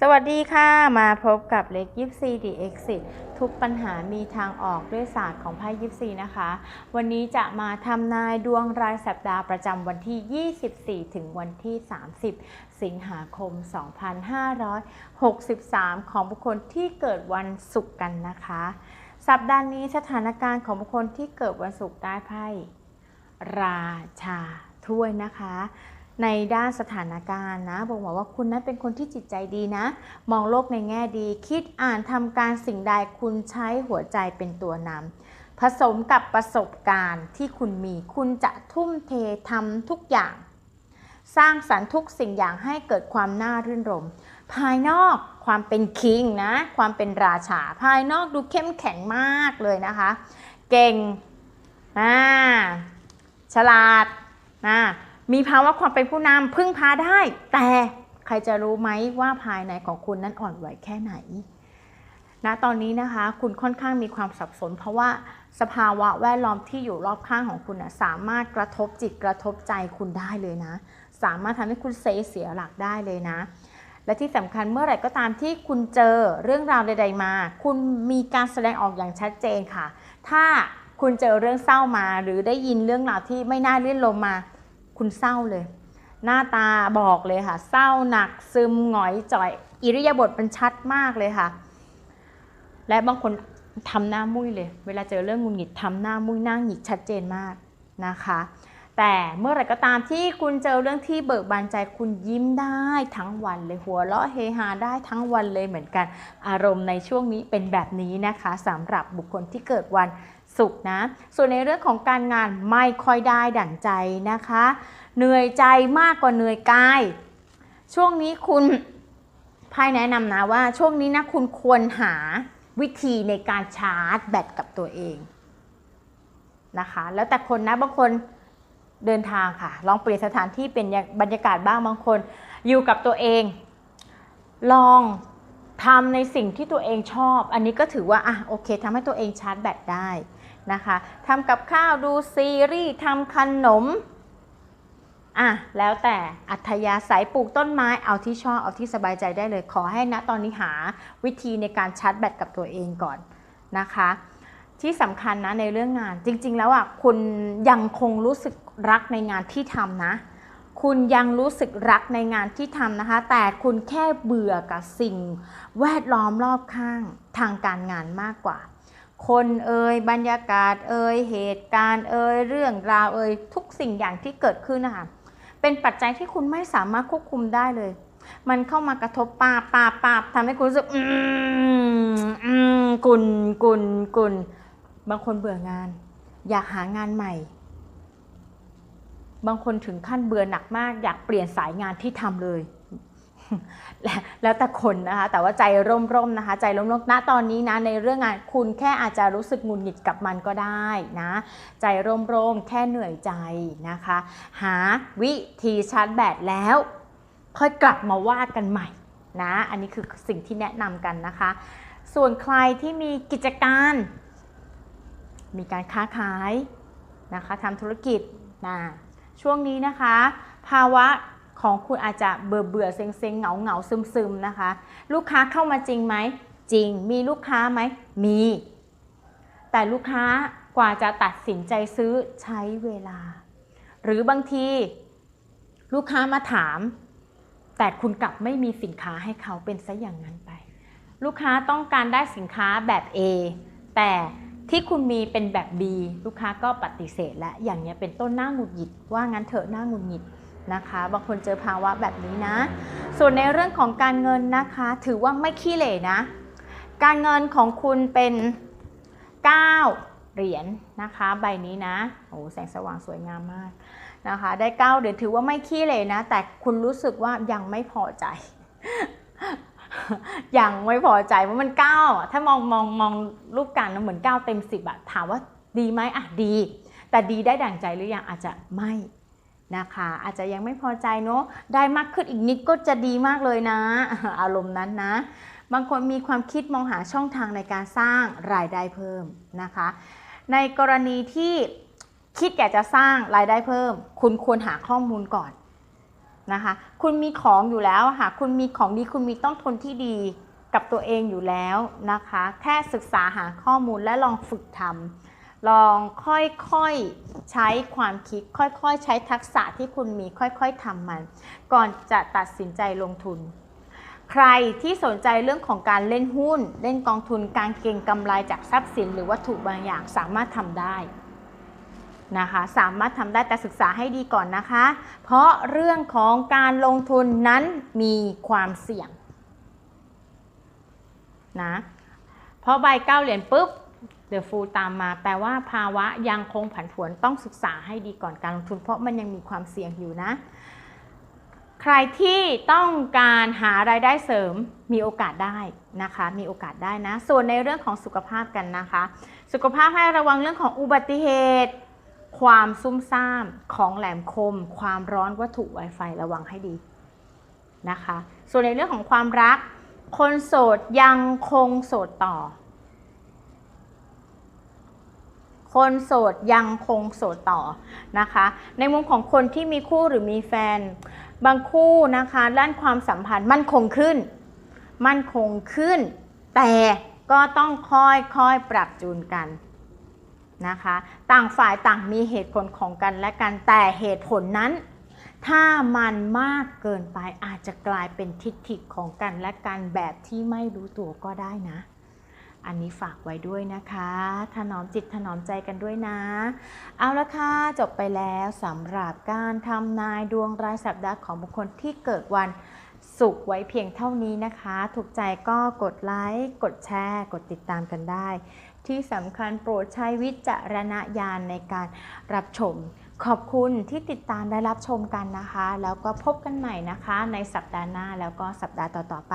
สวัสดีค่ะ มาพบกับเล็กยิปซีดีเอ็กซิทุกปัญหามีทางออกด้วยศาสตร์ของไพ่ยิปซีนะคะ วันนี้จะมาทำนายดวงรายสัปดาห์ประจำวันที่ 24 ถึงวันที่ 30 สิงหาคม 2563 ของบุคคลที่เกิดวันศุกร์กันนะคะ สัปดาห์นี้สถานการณ์ของบุคคลที่เกิดวันศุกร์ได้ไพ่ราชาถ้วยนะคะ ในด้านสถานการณ์นะบอกบอกว่าคุณนั้นเป็นคนที่จิตใจดีนะ มองโลกในแง่ดี คิดอ่านทำการสิ่งใดคุณใช้หัวใจเป็นตัวนำผสมกับประสบการณ์ที่คุณมี คุณจะทุ่มเททำทุกอย่าง สร้างสรรค์ทุกสิ่งอย่างให้เกิดความน่ารื่นรม ภายนอกความเป็นคิงนะ ความเป็นราชา ภายนอกดูเข้มแข็งมากเลยนะคะ เก่งอ่าฉลาดนะ มีภาวะความเป็นผู้นำพึ่งพาได้ แต่ใครจะรู้ไหมว่าภายในของคุณนั้นอ่อนไหวแค่ไหนณตอนนี้นะคะคุณค่อนข้างมีความสับสน เพราะว่าสภาวะแวดล้อมที่อยู่รอบข้างของคุณนะสามารถกระทบจิตกระทบใจคุณได้เลยนะ สามารถทำให้คุณเซเสียหลักได้เลยนะ และที่สำคัญเมื่อไหร่ก็ตามที่คุณเจอเรื่องราวใด ๆมา คุณมีการแสดงออกอย่างชัดเจนค่ะ ถ้าคุณเจอเรื่องเศร้ามา หรือได้ยินเรื่องราวที่ไม่น่าเลื่อนลมมา คุณเศร้าเลย หน้าตาบอกเลยค่ะ เศร้าหนักซึมหงอยจ่อย อิริยาบถมันชัดมากเลยค่ะ และบางคนทำหน้ามุ้ยเลย เวลาเจอเรื่องงุนหงิดทำหน้ามุ้ยหน้าหงิกชัดเจนมากนะคะ แต่เมื่อไรก็ตามที่คุณเจอเรื่องที่เบิกบานใจคุณยิ้มได้ทั้งวันเลยหัวเราะเฮฮาได้ทั้งวันเลยเหมือนกัน อารมณ์ในช่วงนี้เป็นแบบนี้นะคะสำหรับบุคคลที่เกิดวัน ศุกนะ ส่วนในเรื่องของการงานไม่ค่อยได้ดั่งใจนะคะ เหนื่อยใจมากกว่าเหนื่อยกาย ช่วงนี้คุณไพ่แนะนำนะว่าช่วงนี้นะคุณควรหาวิธีในการชาร์จแบตกับตัวเองนะคะ แล้วแต่คนนะบางคนเดินทางค่ะ ลองเปลี่ยนสถานที่เป็นบรรยากาศบ้างบางคน อยู่กับตัวเอง ลองทำในสิ่งที่ตัวเองชอบ อันนี้ก็ถือว่าอะโอเคทำให้ตัวเองชาร์จแบตได้ นะคะทำกับข้าวดูซีรีส์ทำขนมอะแล้วแต่อัธยาศัยปลูกต้นไม้เอาที่ชอบเอาที่สบายใจได้เลย ขอให้นะตอนนี้หาวิธีในการชาร์จแบตกับตัวเองก่อนนะคะ ที่สำคัญนะในเรื่องงานจริง ๆ แล้วอะคุณยังคงรู้สึกรักในงานที่ทำนะ คุณยังรู้สึกรักในงานที่ทำนะคะ แต่คุณแค่เบื่อกับสิ่ง แวดล้อมรอบข้างทางการงานมากกว่า คนเอ่ยบรรยากาศเอ่ยเหตุการณ์เอ่ยเรื่องราวเอ่ยทุกสิ่งอย่างที่เกิดขึ้นนะคะเป็นปัจจัยที่คุณไม่สามารถควบคุมได้เลย มันเข้ามากระทบปาปาปาทำให้คุณรู้สึกอืมอืมกุนกุนกุนบางคนเบื่องาน อยากหางานใหม่ บางคนถึงขั้นเบื่อหนักมาก อยากเปลี่ยนสายงานที่ทำเลย แล้วแต่คนนะคะ แต่ว่าใจร่มๆนะคะ ใจร่มๆณตอนนี้นะในเรื่องงานคุณแค่อาจจะรู้สึกงุนหงิดกับมันก็ได้นะ ใจร่มๆแค่เหนื่อยใจนะคะ หาวิธีชาร์จแบตแล้ว ค่อยกลับมาว่ากันใหม่นะ อันนี้คือสิ่งที่แนะนำกันนะคะ ส่วนใครที่มีกิจการ มีการค้าขายนะคะทำธุรกิจนะช่วงนี้นะคะ ภาวะ ของคุณอาจจะเบื่อเบื่อเซ็งเซ็งเหงาเหงาซึมซึมนะคะ ลูกค้าเข้ามาจริงไหมจริง มีลูกค้าไหมมี แต่ลูกค้ากว่าจะตัดสินใจซื้อใช้เวลา หรือบางที ลูกค้ามาถาม แต่คุณกลับไม่มีสินค้าให้เขาเป็นซะอย่างนั้นไป ลูกค้าต้องการได้สินค้าแบบ A แต่ที่คุณมีเป็นแบบ B ลูกค้าก็ปฏิเสธและอย่างนี้เป็นต้นหน้าหงุดหงิดว่างั้นเถอะหน้าหงุดหงิด นะคะบางคนเจอภาวะแบบนี้นะ ส่วนในเรื่องของการเงินนะคะ ถือว่าไม่ขี้เหร่นะ การเงินของคุณเป็น 9 เหรียญนะคะ ใบนี้นะโอ้แสงสว่างสวยงามมากนะคะ ได้ 9 เหรียญถือว่าไม่ขี้เหร่นะ แต่คุณรู้สึกว่ายังไม่พอใจยังไม่พอใจว่ามันเก้าถ้ามองมองมองรูปการนเหมือนเก้าเต็มสิบอะถามว่าดีไหมอะดี แต่ดีได้ดั่งใจหรือยังอาจจะไม่ นะคะ อาจจะยังไม่พอใจเนาะได้มากขึ้นอีกนิดก็จะดีมากเลยนะ อารมณ์นั้นนะ บางคนมีความคิดมองหาช่องทางในการสร้างรายได้เพิ่มนะคะ ในกรณีที่คิดอยากจะสร้างรายได้เพิ่ม คุณควรหาข้อมูลก่อนนะคะ คุณมีของอยู่แล้วค่ะ คุณมีของดี คุณมีต้นทุนที่ดีกับตัวเองอยู่แล้วนะคะ แค่ศึกษาหาข้อมูลและลองฝึกทำ ลองค่อยๆใช้ความคิด ค่อยๆ ใช้ทักษะที่คุณมีค่อยๆทำมัน ก่อนจะตัดสินใจลงทุน ใครที่สนใจเรื่องของการเล่นหุ้น เล่นกองทุนการเก็งกำไรจากทรัพย์สิน หรือวัตถุบางอย่างสามารถทำได้นะคะสามารถทำได้แต่ศึกษาให้ดีก่อนนะคะ เพราะเรื่องของการลงทุนนั้นมีความเสี่ยงนะพราะใบเก้าเหรียญปุ๊บ เดอะฟูลตามมา แปลว่าภาวะยังคงผันผวนต้องศึกษาให้ดีก่อนการลงทุน เพราะมันยังมีความเสี่ยงอยู่นะ ใครที่ต้องการหารายได้เสริมมีโอกาสได้นะคะ มีโอกาสได้นะ ส่วนในเรื่องของสุขภาพกันนะคะ สุขภาพให้ระวังเรื่องของอุบัติเหตุ ความซุ่มซ่ามของแหลมคม ความร้อนวัตถุ Wi-Fi ระวังให้ดีนะคะ ส่วนในเรื่องของความรัก คนโสดยังคงโสดต่อ คนโสดยังคงโสดต่อนะคะ ในมุมของคนที่มีคู่หรือมีแฟน บางคู่นะคะด้านความสัมพันธ์มั่นคงขึ้น มั่นคงขึ้น แต่ก็ต้องค่อยๆปรับจูนกันนะคะ ต่างฝ่ายต่างมีเหตุผลของกันและกันแต่เหตุผลนั้น ถ้ามันมากเกินไปอาจจะกลายเป็นทิฏฐิของกันและกันแบบที่ไม่รู้ตัวก็ได้นะ อันนี้ฝากไว้ด้วยนะคะ ถนอมจิตถนอมใจกันด้วยนะ เอาละค่ะ จบไปแล้วสำหรับการทำนายดวงรายสัปดาห์ของบุคคลที่เกิดวันศุกร์ไว้เพียงเท่านี้นะคะ ถูกใจก็กดไลค์ กดแชร์ กดติดตามกันได้ ที่สำคัญโปรดใช้วิจารณญาณในการรับชม ขอบคุณที่ติดตามและรับชมกันนะคะ แล้วก็พบกันใหม่นะคะ ในสัปดาห์หน้าแล้วก็สัปดาห์ต่อๆไป